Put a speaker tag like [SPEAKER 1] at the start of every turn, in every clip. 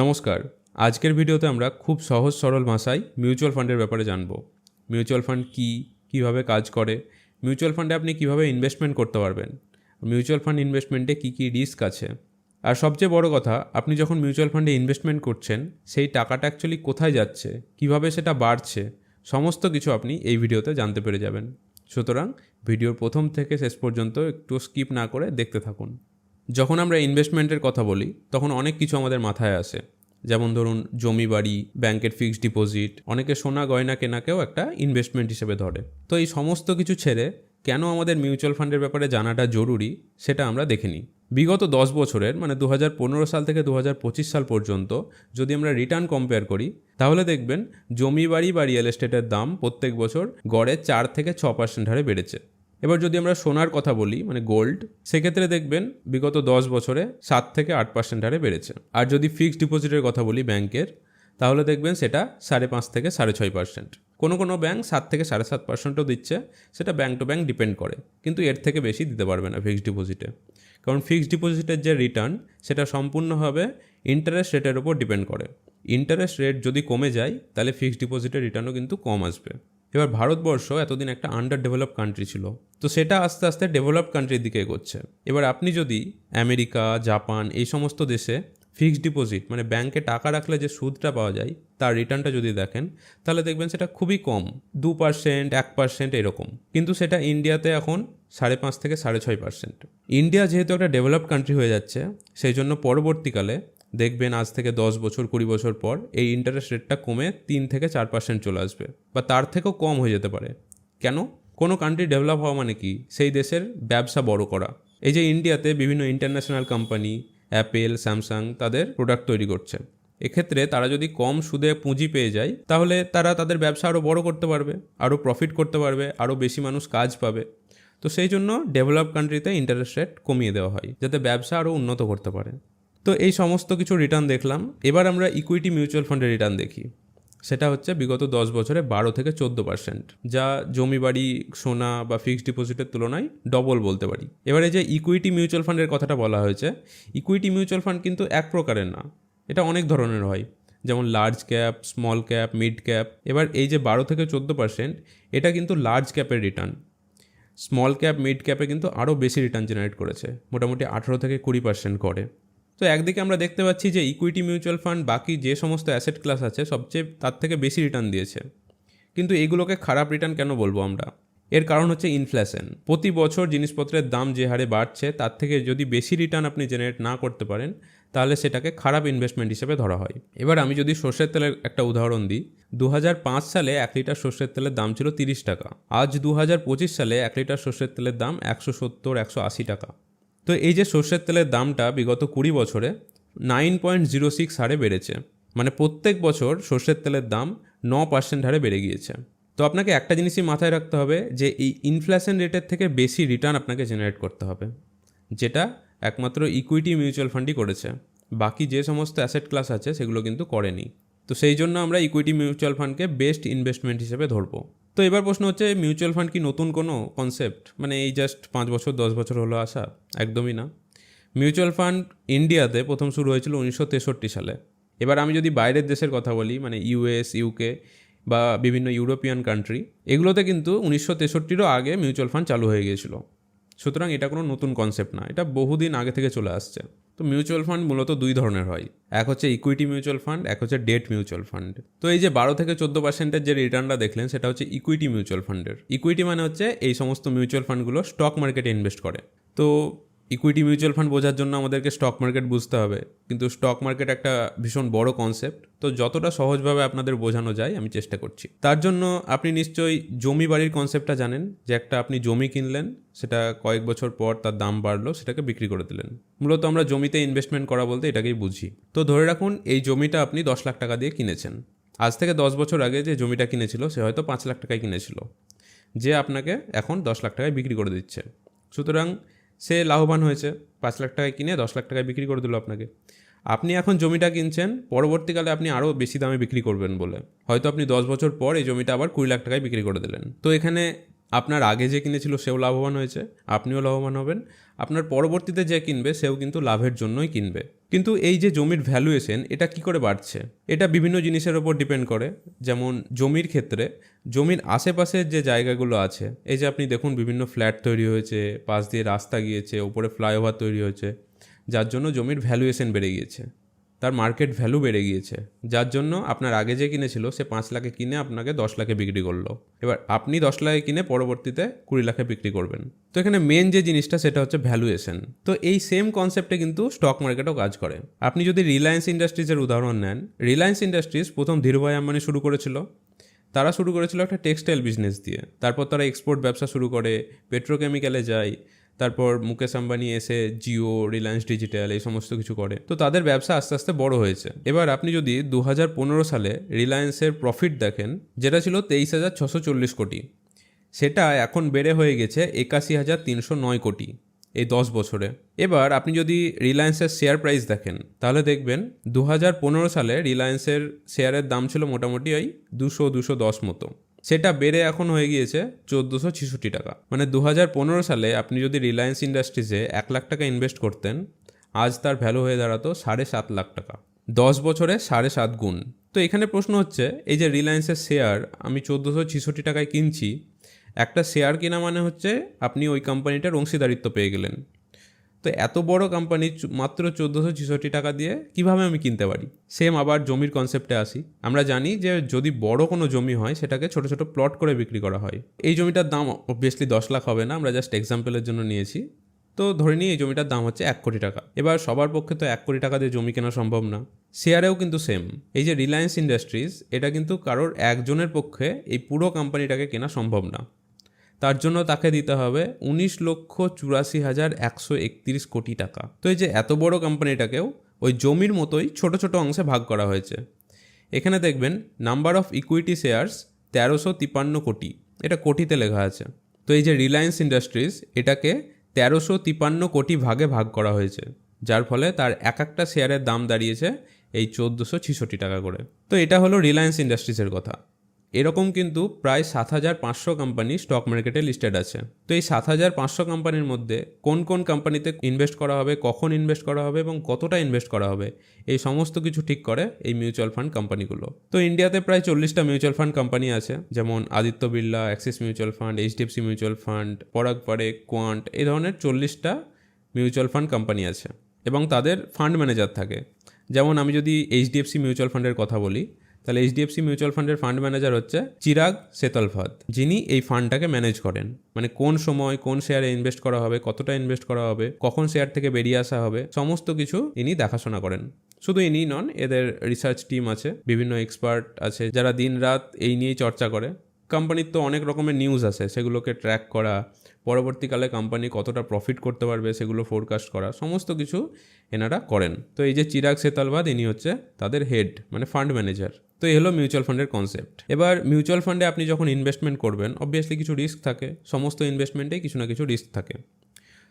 [SPEAKER 1] নমস্কার। আজকের ভিডিওতে আমরা খুব সহজ সরল ভাষায় মিউচুয়াল ফান্ডের ব্যাপারে জানব। মিউচুয়াল ফান্ড কী, কীভাবে কাজ করে, মিউচুয়াল ফান্ডে আপনি কীভাবে ইনভেস্টমেন্ট করতে পারবেন, মিউচুয়াল ফান্ড ইনভেস্টমেন্টে কী কী রিস্ক আছে? আর সবচেয়ে বড় কথা, আপনি যখন মিউচুয়াল ফান্ডে ইনভেস্টমেন্ট করছেন, সেই টাকাটা অ্যাকচুয়ালি কোথায় যাচ্ছে, কীভাবে সেটা বাড়ছে, সমস্ত কিছু আপনি এই ভিডিওতে জানতে পেরে যাবেন। সুতরাং ভিডিওর প্রথম থেকে শেষ পর্যন্ত একটু স্কিপ না করে দেখতে থাকুন। যখন আমরা ইনভেস্টমেন্টের কথা বলি, তখন অনেক কিছু আমাদের মাথায় আসে। যেমন ধরুন, জমি বাড়ি, ব্যাংকের ফিক্সড ডিপোজিট অনেকে সোনা গয়না কেনাকেও একটা ইনভেস্টমেন্ট হিসেবে ধরে। তো এই সমস্ত কিছু ছেড়ে কেন আমাদের মিউচুয়াল ফান্ডের ব্যাপারে জানাটা জরুরি, সেটা আমরা দেখে নিই বিগত দশ বছরের মানে দু হাজার পনেরো সাল থেকে দু হাজার পঁচিশ সাল পর্যন্ত যদি আমরা রিটার্ন কম্পেয়ার করি, তাহলে দেখবেন জমি বাড়ি বা রিয়েল এস্টেটের দাম প্রত্যেক বছর গড়ে চার থেকে ছ পার্সেন্ট হারে বেড়েছে। এবার যদি আমরা সোনার কথা বলি মানে গোল্ড সেক্ষেত্রে দেখবেন বিগত দশ বছরে সাত থেকে আট পার্সেন্ট হারে বেড়েছে। আর যদি ফিক্সড ডিপোজিটের কথা বলি ব্যাংকের তাহলে দেখবেন সেটা সাড়ে পাঁচ থেকে সাড়ে ছয় পার্সেন্ট কোনো কোনো ব্যাংক সাত থেকে সাড়ে সাত পার্সেন্টও দিচ্ছে, সেটা ব্যাংক টু ব্যাংক ডিপেন্ড করে। কিন্তু এর থেকে বেশি দিতে পারবে না ফিক্সড ডিপোজিটে কারণ ফিক্সড ডিপোজিটের যে রিটার্ন সেটা সম্পূর্ণভাবে ইন্টারেস্ট রেটের ওপর ডিপেন্ড করে। ইন্টারেস্ট রেট যদি কমে যায়, তাহলে ফিক্সড ডিপোজিটের রিটার্নও কিন্তু কম আসবে। এবার ভারতবর্ষ এতদিন একটা আন্ডার ডেভেলপ কান্ট্রি ছিল। তো সেটা আস্তে আস্তে ডেভেলপ কান্ট্রির দিকে এগোচ্ছে। এবার আপনি যদি আমেরিকা, জাপান এই সমস্ত দেশে ফিক্সড ডিপোজিট মানে ব্যাংকে টাকা রাখলে যে সুদটা পাওয়া যায়, তার রিটার্নটা যদি দেখেন, তাহলে দেখবেন সেটা খুবই কম। দু পার্সেন্ট এক পার্সেন্ট এরকম। কিন্তু সেটা ইন্ডিয়াতে এখন সাড়ে পাঁচ থেকে সাড়ে ছয় পার্সেন্ট ইন্ডিয়া যেহেতু একটা ডেভেলপ কান্ট্রি হয়ে যাচ্ছে, সেই জন্য পরবর্তীকালে দেখবেন আজ থেকে দশ বছর, কুড়ি বছর পর এই ইন্টারেস্ট রেটটা কমে তিন থেকে চার পার্সেন্ট চলে আসবে। বা তার থেকেও কম হয়ে যেতে পারে। কেন? কোনো কান্ট্রি ডেভেলপ হওয়া মানে কি? সেই দেশের ব্যবসা বড় করা। এই যে ইন্ডিয়াতে বিভিন্ন ইন্টারন্যাশনাল কোম্পানি অ্যাপেল স্যামসাং তাদের প্রোডাক্ট তৈরি করছে। এক্ষেত্রে তারা যদি কম সুদে পুঁজি পেয়ে যায়, তাহলে তারা তাদের ব্যবসা আরও বড় করতে পারবে আরও প্রফিট করতে পারবে আরও বেশি মানুষ কাজ পাবে। তো সেই জন্য ডেভেলপ কান্ট্রিতে ইন্টারেস্ট রেট কমিয়ে দেওয়া হয়, যাতে ব্যবসা আরও উন্নত করতে পারে। তো এই সমস্ত কিছু রিটার্ন দেখলাম। এবার আমরা ইকুইটি মিউচুয়াল ফান্ডের রিটার্ন দেখি। সেটা হচ্ছে বিগত দশ বছরে বারো থেকে চোদ্দ পার্সেন্ট যা জমি বাড়ি, সোনা বা ফিক্সড ডিপোজিটের তুলনায় ডবল বলতে পারি। এবারে যে ইকুইটি মিউচুয়াল ফান্ডের কথাটা বলা হয়েছে ইকুইটি মিউচুয়াল ফান্ড কিন্তু এক প্রকারের না। এটা অনেক ধরনের হয়। যেমন large cap small cap mid cap এবার এই যে বারো থেকে চোদ্দ পার্সেন্ট এটা কিন্তু লার্জ ক্যাপের রিটার্ন স্মল ক্যাপ মিড ক্যাপে কিন্তু আরও বেশি রিটার্ন জেনারেট করেছে। মোটামুটি আঠেরো থেকে কুড়ি পার্সেন্ট করে। তো একদিকে আমরা দেখতে পাচ্ছি যে ইকুইটি মিউচুয়াল ফান্ড বাকি যে সমস্ত অ্যাসেট ক্লাস আছে, সবচেয়ে তার থেকে বেশি রিটার্ন দিয়েছে। কিন্তু এগুলোকে খারাপ রিটার্ন কেন বলব আমরা? এর কারণ হচ্ছে ইনফ্লেশন প্রতি বছর জিনিসপত্রের দাম যে হারে বাড়ছে, তার থেকে যদি বেশি রিটার্ন আপনি জেনারেট না করতে পারেন, তাহলে সেটাকে খারাপ ইনভেস্টমেন্ট হিসেবে ধরা হয়। এবার আমি যদি সর্ষের তেলের একটা উদাহরণ দিই দু হাজার পাঁচ সালে এক লিটার সর্ষের তেলের দাম ছিল তিরিশ টাকা। আজ দু হাজার পঁচিশ সালে এক লিটার সর্ষের তেলের দাম একশো সত্তর, একশো আশি টাকা। তো এই যে সর্ষের তেলের দামটা বিগত কুড়ি বছরে নাইন পয়েন্ট জিরো সিক্স হারে বেড়েছে। মানে প্রত্যেক বছর সর্ষের তেলের দাম ন পার্সেন্ট হারে বেড়ে গিয়েছে। তো আপনাকে একটা জিনিসই মাথায় রাখতে হবে যে এই ইনফ্লেশন রেটের থেকে বেশি রিটার্ন আপনাকে জেনারেট করতে হবে। যেটা একমাত্র ইকুইটি মিউচুয়াল ফান্ডই করেছে। বাকি যে সমস্ত অ্যাসেট ক্লাস আছে সেগুলো কিন্তু করেনি। তো সেই জন্য আমরা ইকুইটি মিউচুয়াল ফান্ডকে বেস্ট ইনভেস্টমেন্ট হিসেবে ধরবো। তো এবার প্রশ্ন হচ্ছে মিউচুয়াল ফান্ড কি নতুন কোনো কনসেপ্ট মানে এই জাস্ট পাঁচ বছর, দশ বছর হলো আসা একদমই না। মিউচুয়াল ফান্ড ইন্ডিয়াতে প্রথম শুরু হয়েছিল উনিশশো তেষট্টি সালে। এবার আমি যদি বাইরের দেশের কথা বলি মানে ইউএস ইউকে বা বিভিন্ন ইউরোপিয়ান কান্ট্রি এগুলোতে কিন্তু উনিশশো তেষট্টিরও আগে মিউচুয়াল ফান্ড চালু হয়ে গিয়েছিল। সুতরাং এটা কোনো নতুন কনসেপ্ট না। এটা বহুদিন আগে থেকে চলে আসছে। তো মিউচুয়াল ফান্ড মূলত দুই ধরনের হয়। এক হচ্ছে ইকুইটি মিউচুয়াল ফান্ড এক হচ্ছে ডেট মিউচুয়াল ফান্ড তো এই যে বারো থেকে চোদ্দ পার্সেন্টের যে রিটার্নটা দেখলেন, সেটা হচ্ছে ইকুইটি মিউচুয়াল ফান্ডের ইকুইটি মানে হচ্ছে এই সমস্ত মিউচুয়াল ফান্ডগুলো স্টক মার্কেটে ইনভেস্ট করে। তো ইকুইটি মিউচুয়াল ফান্ড বোঝার জন্য আমাদেরকে স্টক মার্কেট বুঝতে হবে। কিন্তু স্টক মার্কেট একটা ভীষণ বড় কনসেপ্ট তো যতটা সহজভাবে আপনাদের বোঝানো যায়, আমি চেষ্টা করছি। তার জন্য আপনি নিশ্চয়ই জমি বাড়ির কনসেপ্টটা জানেন। যে একটা আপনি জমি কিনলেন, সেটা কয়েক বছর পর তার দাম বাড়লো, সেটাকে বিক্রি করে দিলেন। মূলত আমরা জমিতে ইনভেস্টমেন্ট করা বলতে এটাকেই বুঝি। তো ধরে রাখুন, এই জমিটা আপনি দশ লাখ টাকা দিয়ে কিনেছেন। আজ থেকে দশ বছর আগে যে জমিটা কিনেছিল, সে হয়তো পাঁচ লাখ টাকায় কিনেছিল। যে আপনাকে এখন দশ লাখ টাকায় বিক্রি করে দিচ্ছে। সুতরাং সে লাভবান হয়েছে, পাঁচ লাখ টাকায় কিনে দশ লাখ টাকায় বিক্রি করে দিল আপনাকে। আপনি এখন জমিটা কিনছেন, পরবর্তীকালে আপনি আরও বেশি দামে বিক্রি করবেন বলে। হয়তো আপনি দশ বছর পর এই জমিটা আবার কুড়ি লাখ টাকায় বিক্রি করে দিলেন। তো এখানে আপনার আগে যে কিনেছিল সেও লাভবান হয়েছে, আপনিও লাভবান হবেন। আপনার পরবর্তীতে যে কিনবে, সেও কিন্তু লাভের জন্যই কিনবে। কিন্তু এই যে জমির ভ্যালুয়েশন এটা কি করে বাড়ছে? এটা বিভিন্ন জিনিসের ওপর ডিপেন্ড করে। যেমন জমির ক্ষেত্রে, জমির আশেপাশের যে জায়গাগুলো আছে, এই যে আপনি দেখুন বিভিন্ন ফ্ল্যাট তৈরি হয়েছে, পাশ দিয়ে রাস্তা গিয়েছে, ওপরে ফ্লাইওভার তৈরি হয়েছে, যার জন্য জমির ভ্যালুয়েশন বেড়ে গিয়েছে। তার মার্কেট ভ্যালু বেড়ে গিয়েছে। যার জন্য আপনার আগে যে কিনেছিল, সে পাঁচ লাখে কিনে আপনাকে দশ লাখে বিক্রি করল। এবার আপনি দশ লাখে কিনে পরবর্তীতে কুড়ি লাখে বিক্রি করবেন। তো এখানে মেন যে জিনিসটা, সেটা হচ্ছে ভ্যালুয়েশন তো এই সেম কনসেপ্টে কিন্তু স্টক মার্কেটও কাজ করে। আপনি যদি রিলায়েন্স ইন্ডাস্ট্রিজের উদাহরণ নেন রিলায়েন্স ইন্ডাস্ট্রিজ প্রথম ধীরুভাই আম্বানি শুরু করেছিল। তারা শুরু করেছিল একটা টেক্সটাইল বিজনেস দিয়ে। তারপর তারা এক্সপোর্ট ব্যবসা শুরু করে পেট্রোকেমিক্যালে যায়। তারপর মুকেশ আম্বানি এসে জিও, রিলায়েন্স ডিজিটাল এই সমস্ত কিছু করে। তো তাদের ব্যবসা আস্তে আস্তে বড় হয়েছে। এবার আপনি যদি দু হাজার পনেরো সালে রিলায়েন্সের প্রফিট দেখেন, যেটা ছিল তেইশ হাজার ছশো চল্লিশ কোটি, সেটা এখন বেড়ে হয়ে গেছে একাশি হাজার তিনশো নয় কোটি এই দশ বছরে। এবার আপনি যদি রিলায়েন্সের শেয়ার প্রাইস দেখেন, তাহলে দেখবেন দু হাজার পনেরো সালে রিলায়েন্সের শেয়ারের দাম ছিল মোটামুটি ওই দুশো দুশো দশ মতো। সেটা বেড়ে এখন হয়ে গিয়েছে চোদ্দোশো ছেষট্টি টাকা। মানে দু পনেরো সালে আপনি যদি রিলায়েন্স ইন্ডাস্ট্রিজে এক লাখ টাকা ইনভেস্ট করতেন, আজ তার ভ্যালু হয়ে দাঁড়াতো সাড়ে সাত লাখ টাকা। দশ বছরে সাড়ে সাত গুণ। তো এখানে প্রশ্ন হচ্ছে, এই যে রিলায়েন্সের শেয়ার আমি চোদ্দোশো ছেষট্টি টাকায় কিনছি, একটা শেয়ার কেনা মানে হচ্ছে আপনি ওই কোম্পানিটার অংশীদারিত্ব পেয়ে গেলেন। তো এত বড় কোম্পানি মাত্র চোদ্দোশো ছেষট্টি টাকা দিয়ে কীভাবে আমি কিনতে পারি? সেম আবার জমির কনসেপ্টে আসি। আমরা জানি যে যদি বড় কোনো জমি হয়, সেটাকে ছোট ছোট প্লট করে বিক্রি করা হয়। এই জমিটার দাম অবভিয়াসলি দশ লাখ হবে না, আমরা জাস্ট এক্সাম্পলের জন্য নিয়েছি। তো ধরে নিই, এই জমিটার দাম হচ্ছে এক কোটি টাকা। এবার সবার পক্ষে তো এক কোটি টাকা দিয়ে জমি কেনা সম্ভব না। শেয়ারেও কিন্তু সেম এই যে রিলায়েন্স ইন্ডাস্ট্রিজ এটা কিন্তু কারোর একজনের পক্ষে এই পুরো কোম্পানিটাকে কেনা সম্ভব না। তার জন্য তাকে দিতে হবে উনিশ লক্ষ চুরাশি হাজার একশো একত্রিশ কোটি টাকা। তো এই যে এত বড় কোম্পানিটাকেও ওই জমির মতোই ছোট ছোট অংশে ভাগ করা হয়েছে। এখানে দেখবেন নাম্বার অফ ইকুইটি শেয়ার্স তেরোশো তিপান্ন কোটি। এটা কোটিতে লেখা আছে। তো এই যে রিলায়েন্স ইন্ডাস্ট্রিজ, এটাকে তেরোশো তিপান্ন কোটি ভাগে ভাগ করা হয়েছে, যার ফলে তার এক একটা শেয়ারের দাম দাঁড়িয়েছে এই চোদ্দোশো ছিষট্টি টাকা করে। তো এটা হলো রিলায়েন্স ইন্ডাস্ট্রিজের কথা। এরকম কিন্তু প্রায় সাত হাজার পাঁচশো কোম্পানি স্টক মার্কেটে লিস্টেড আছে। তো এই সাত হাজার পাঁচশো কোম্পানির মধ্যে কোন কোন কোম্পানিতে ইনভেস্ট করা হবে, কখন ইনভেস্ট করা হবে এবং কতটা ইনভেস্ট করা হবে, এই সমস্ত কিছু ঠিক করে এই মিউচুয়াল ফান্ড কোম্পানিগুলো তো ইন্ডিয়াতে প্রায় চল্লিশটা মিউচুয়াল ফান্ড কোম্পানি আছে, যেমন Aditya Birla Axis mutual fund HDFC mutual fund Parag Parekh Quant এই ধরনের চল্লিশটা মিউচুয়াল ফান্ড কোম্পানি আছে। এবং তাদের ফান্ড ম্যানেজার থাকে। যেমন আমি যদি এইচডিএফসি মিউচুয়াল ফান্ডের কথা বলি তাহলে এইচডিএফসি মিউচুয়াল ফান্ডের ফান্ড ম্যানেজার হচ্ছে চিরাগ সেতলফাদ যিনি এই ফান্ডটাকে ম্যানেজ করেন। মানে কোন সময় কোন শেয়ারে ইনভেস্ট করা হবে, কতটা ইনভেস্ট করা হবে, কখন শেয়ার থেকে বেরিয়ে আসা হবে, সমস্ত কিছু ইনি দেখাশোনা করেন। শুধু ইনি নন, এদের রিসার্চ টিম আছে, বিভিন্ন এক্সপার্ট আছে, যারা দিন রাত এই নিয়েই চর্চা করে। কোম্পানির তো অনেক রকমের নিউজ আছে সেগুলোকে ট্র্যাক করা পরবর্তীকালে কোম্পানি কতটা প্রফিট করতে পারবে সেগুলো ফোরকাস্ট করা, সমস্ত কিছু এনারা করেন। তো এই যে চিরাগ সেতালবাদ, ইনি হচ্ছে তাদের হেড মানে ফান্ড ম্যানেজার তো এই হলো মিউচুয়াল ফান্ডের কনসেপ্ট এবার মিউচুয়াল ফান্ডে আপনি যখন ইনভেস্টমেন্ট করবেন অবভিয়াসলি কিছু রিস্ক থাকে, সমস্ত ইনভেস্টমেন্টেই কিছু না কিছু রিস্ক থাকে।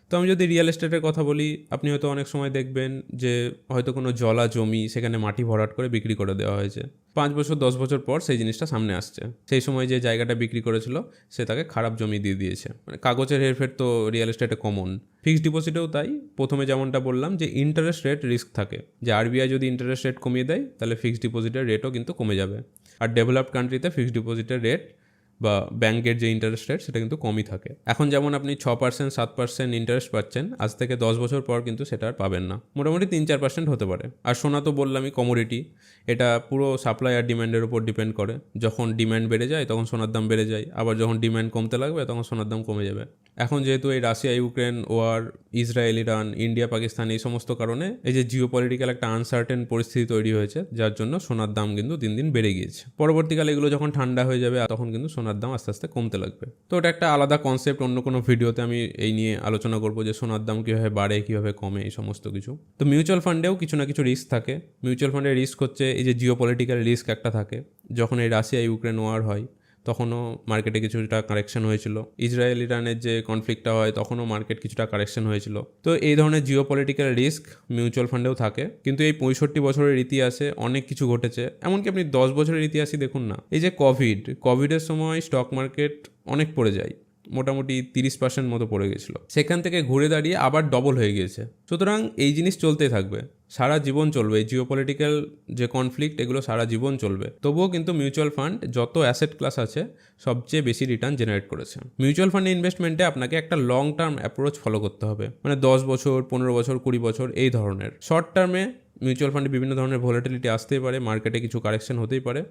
[SPEAKER 1] তো আমি যদি রিয়েল এস্টেটের কথা বলি, আপনি হয়তো অনেক সময় দেখবেন যে, হয়তো কোনো জলা জমি সেখানে মাটি ভরাট করে বিক্রি করে দেওয়া হয়েছে। পাঁচ বছর, দশ বছর পর সেই জিনিসটা সামনে আসছে। সেই সময় যে জায়গাটা বিক্রি করেছিল, সে তাকে খারাপ জমি দিয়ে দিয়েছে। মানে কাগজের হেরফের তো রিয়েল এস্টেটে কমন ফিক্সড ডিপোজিটেও তাই। প্রথমে যেমনটা বললাম যে ইন্টারেস্ট রেট রিস্ক থাকে। যে আরবিআই যদি ইন্টারেস্ট রেট কমিয়ে দেয়, তাহলে ফিক্সড ডিপোজিটের রেটও কিন্তু কমে যাবে। আর ডেভেলপড কান্ট্রিতে ফিক্সড ডিপোজিটের রেট বা ব্যাংকের যে ইন্টারেস্ট রেট সেটা কিন্তু কমই থাকে। এখন যেমন আপনি ছ পার্সেন্ট সাত পার্সেন্ট ইন্টারেস্ট পাচ্ছেন, আজ থেকে দশ বছর পর কিন্তু সেটা আর পাবেন না। মোটামুটি তিন চার পার্সেন্ট হতে পারে। আর সোনা তো বললামই কমোডিটি এটা পুরো সাপ্লাই আর ডিম্যান্ডের উপর ডিপেন্ড করে। যখন ডিম্যান্ড বেড়ে যায়, তখন সোনার দাম বেড়ে যায়। আবার যখন ডিম্যান্ড কমতে লাগবে, তখন সোনার দাম কমে যাবে। এখন যেহেতু এই Russia, Ukraine, war, Israel, Iran, India, Pakistan এই সমস্ত কারণে এই যে জিও পলিটিক্যাল একটা আনসার্টেন পরিস্থিতি তৈরি হয়েছে, যার জন্য সোনার দাম কিন্তু দিন দিন বেড়ে গিয়েছে। পরবর্তীকালে এগুলো যখন ঠান্ডা হয়ে যাবে, তখন কিন্তু সোনার দাম আস্তে আস্তে কমতে লাগবে। তো এটা একটা আলাদা কনসেপ্ট অন্য কোনো ভিডিওতে আমি এই নিয়ে আলোচনা করব যে সোনার দাম কীভাবে বাড়ে, কীভাবে কমে, এই সমস্ত কিছু। তো মিউচুয়াল ফান্ডেও কিছু না কিছু রিস্ক থাকে। মিউচুয়াল ফান্ডের রিস্ক হচ্ছে এই যে জিও পলিটিক্যাল রিস্ক একটা থাকে। যখন এই রাশিয়া, ইউক্রেন, ওয়ার হয় তখনও মার্কেটে কিছুটা কারেকশন হয়েছিল। ইসরায়েল ইরানের যে কনফ্লিক্টটা হয়, তখনও মার্কেট কিছুটা কারেকশন হয়েছিল। তো এই ধরনের জিও পলিটিক্যাল রিস্ক মিউচুয়াল ফান্ডেও থাকে। কিন্তু এই পঁয়ষট্টি বছরের ইতিহাসে অনেক কিছু ঘটেছে। এমনকি আপনি দশ বছরের ইতিহাসই দেখুন না। এই যে কোভিড কোভিডের সময় স্টক মার্কেট অনেক পড়ে যায়। মোটামুটি তিরিশ পার্সেন্ট মতো পড়ে গেছিল। সেখান থেকে ঘুরে দাঁড়িয়ে আবার ডবল হয়ে গিয়েছে। সুতরাং এই জিনিস চলতেই থাকবে। সারা জীবন চলবে। এই জিওপলিটিক্যাল যে কনফ্লিক্ট এগুলো সারা জীবন চলবে। তবুও কিন্তু মিউচুয়াল ফান্ড যত অ্যাসেট ক্লাস আছে, সবচেয়ে বেশি রিটার্ন জেনারেট করেছে। মিউচুয়াল ফান্ড ইনভেস্টমেন্টে আপনাকে একটা লং টার্ম অ্যাপ্রোচ ফলো করতে হবে। মানে দশ বছর, পনেরো বছর, কুড়ি বছর, এই ধরনের। শর্ট টার্মে মিউচুয়াল ফান্ডে বিভিন্ন ধরনের ভোলাটিলিটি আসতেই পারে মার্কেটে কিছু কারেকশন হতেই পারে।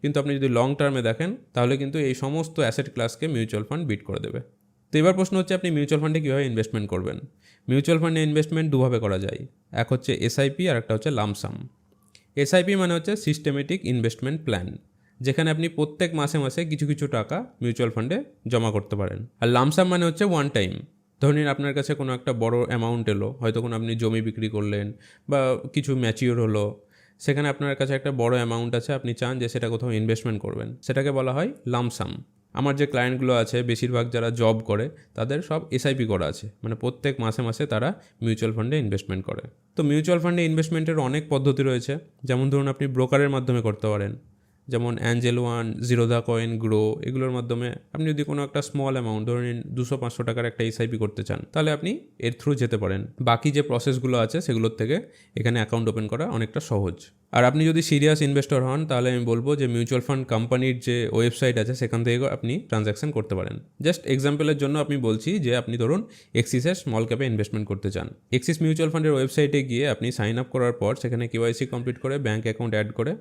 [SPEAKER 1] কিন্তু আপনি যদি লং টার্মে দেখেন, তাহলে কিন্তু এই সমস্ত অ্যাসেট ক্লাসকে মিউচুয়াল ফান্ড বিট করে দেবে। তো এবার প্রশ্ন হচ্ছে, আপনি মিউচুয়াল ফান্ডে কীভাবে ইনভেস্টমেন্ট করবেন? মিউচুয়াল ফান্ডে ইনভেস্টমেন্ট দুভাবে করা যায়। এক হচ্ছে এসআইপি আর একটা হচ্ছে লামসাম এসআইপি মানে হচ্ছে সিস্টেমেটিক ইনভেস্টমেন্ট প্ল্যান যেখানে আপনি প্রত্যেক মাসে মাসে কিছু কিছু টাকা মিউচুয়াল ফান্ডে জমা করতে পারেন। আর লামসাম মানে হচ্ছে ওয়ান টাইম ধরে নিন আপনার কাছে কোনো একটা বড় অ্যামাউন্ট এলো, হয়তো কোনো আপনি জমি বিক্রি করলেন বা কিছু ম্যাচিওর হলো, সেখানে আপনার কাছে একটা বড় অ্যামাউন্ট আছে, আপনি চান যে সেটা কোথাও ইনভেস্টমেন্ট করবেন। সেটাকে বলা হয় লামসাম আমার যে ক্লায়েন্টগুলো আছে, বেশিরভাগ যারা জব করে, তাদের সব এসআইপি করা আছে। মানে প্রত্যেক মাসে মাসে তারা মিউচুয়াল ফান্ডে ইনভেস্টমেন্ট করে। তো মিউচুয়াল ফান্ডে ইনভেস্টমেন্টের অনেক পদ্ধতি রয়েছে। যেমন ধরুন, আপনি ব্রোকারের মাধ্যমে করতে পারেন। যেমন Angel One Zerodha Coin Groww এগুলোর মাধ্যমে আপনি যদি কোনো একটা স্মল অ্যামাউন্ট ধরুন দুশো, পাঁচশো টাকার একটা এসআইপি করতে চান, তাহলে আপনি এর থ্রু যেতে পারেন। বাকি যে প্রসেসগুলো আছে, সেগুলোর থেকে এখানে অ্যাকাউন্ট ওপেন করা অনেকটা সহজ। আর আপনি যদি সিরিয়াস ইনভেস্টর হন, তাহলে আমি বলব যে মিউচুয়াল ফান্ড কোম্পানির যে ওয়েবসাইট আছে, সেখান থেকে আপনি ট্রানজ্যাকশন করতে পারেন। জাস্ট এক্সাম্পলের জন্য আপনি বলছি যে আপনি ধরুন এক্সিসের স্মল ক্যাপে ইনভেস্টমেন্ট করতে চান। এক্সিস মিউচুয়াল ফান্ডের ওয়েবসাইটে গিয়ে আপনি সাইন আপ করার পর, সেখানে কেওয়াইসি কমপ্লিট করে ব্যাঙ্ক অ্যাকাউন্ট অ্যাড করে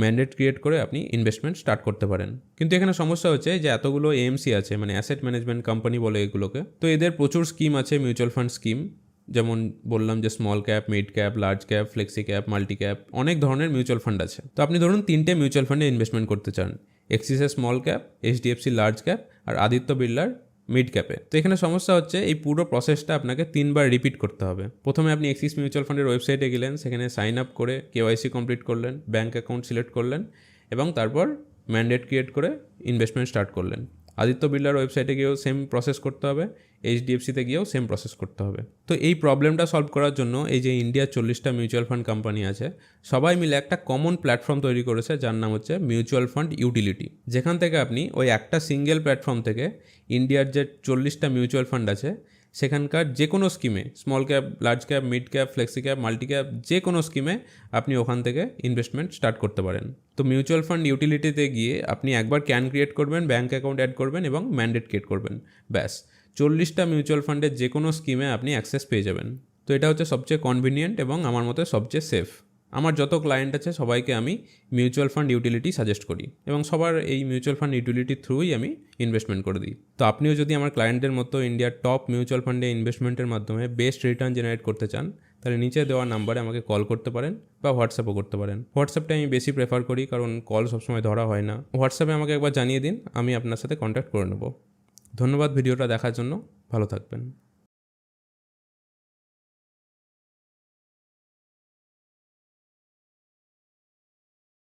[SPEAKER 1] ম্যান্ডেট ক্রিয়েট করে আপনি ইনভেস্টমেন্ট স্টার্ট করতে পারেন। কিন্তু এখানে সমস্যা হচ্ছে যে এতগুলো এএমসি আছে মানে অ্যাসেট ম্যানেজমেন্ট কোম্পানি বলে এগুলোকে। তো এদের প্রচুর স্কিম আছে মিউচুয়াল ফান্ড স্কিম যেমন বললাম যে small cap mid cap large cap flexi cap multi cap অনেক ধরনের মিউচুয়াল ফান্ড আছে। তো আপনি ধরুন তিনটে মিউচুয়াল ফান্ডে ইনভেস্টমেন্ট করতে চান। এক্সিসের small cap HDFC large cap আর আদিত্য বিড়লার মিড ক্যাপে তো এখানে সমস্যা হচ্ছে এই পুরো প্রসেসটা আপনাকে তিনবার রিপিট করতে হবে। প্রথমে আপনি এক্সিস মিউচুয়াল ফান্ডের ওয়েবসাইটে গেলেন, সেখানে সাইন আপ করে কেওয়াইসি কমপ্লিট করলেন ব্যাঙ্ক অ্যাকাউন্ট সিলেক্ট করলেন এবং তারপর ম্যান্ডেট ক্রিয়েট করে ইনভেস্টমেন্ট স্টার্ট করলেন। আদিত্য বিড়লার ওয়েবসাইটে গিয়েও সেম প্রসেস করতে হবে। এইচডিএফসিতে গিয়েও সেম প্রসেস করতে হবে। তো এই প্রবলেমটা সলভ করার জন্য এই যে ইন্ডিয়ার চল্লিশটা মিউচুয়াল ফান্ড কোম্পানি আছে, সবাই মিলে একটা কমন প্ল্যাটফর্ম তৈরি করেছে যার নাম হচ্ছে মিউচুয়াল ফান্ড ইউটিলিটি যেখান থেকে আপনি ওই একটা সিঙ্গেল প্ল্যাটফর্ম থেকে ইন্ডিয়ার যে চল্লিশটা মিউচুয়াল ফান্ড আছে, সেখানকার যে কোনো স্কিমে small cap large cap mid cap flexi cap multi cap যে কোনো স্কিমে আপনি ওখান থেকে ইনভেস্টমেন্ট স্টার্ট করতে পারেন। তো মিউচুয়াল ফান্ড ইউটিলিটিতে গিয়ে আপনি একবার ক্যান ক্রিয়েট করবেন ব্যাঙ্ক অ্যাকাউন্ট অ্যাড করবেন এবং ম্যান্ডেট ক্রিয়েট করবেন। ব্যাস। চল্লিশটা মিউচুয়াল ফান্ডের যে কোনো স্কিমে আপনি অ্যাক্সেস পেয়ে যাবেন। তো এটা হচ্ছে সবচেয়ে কনভিনিয়েন্ট এবং আমার মতে সবচেয়ে সেফ আমার যত ক্লায়েন্ট আছে, সবাইকে আমি মিউচুয়াল ফান্ড ইউটিলিটি সাজেস্ট করি এবং সবার এই মিউচুয়াল ফান্ড ইউটিলিটির থ্রুই আমি ইনভেস্টমেন্ট করে দিই। তো আপনিও যদি আমার ক্লায়েন্টদের মতো ইন্ডিয়ার টপ মিউচুয়াল ফান্ডে ইনভেস্টমেন্টের মাধ্যমে বেস্ট রিটার্ন জেনারেট করতে চান, তাহলে নিচে দেওয়া নাম্বারে আমাকে কল করতে পারেন বা হোয়াটসঅ্যাপও করতে পারেন। হোয়াটসঅ্যাপটা আমি বেশি প্রেফার করি, কারণ কল সবসময় ধরা হয় না। হোয়াটসঅ্যাপে আমাকে একবার জানিয়ে দিন, আমি আপনার সাথে কন্ট্যাক্ট করে নেব। ধন্যবাদ ভিডিওটা দেখার জন্য। ভালো থাকবেন।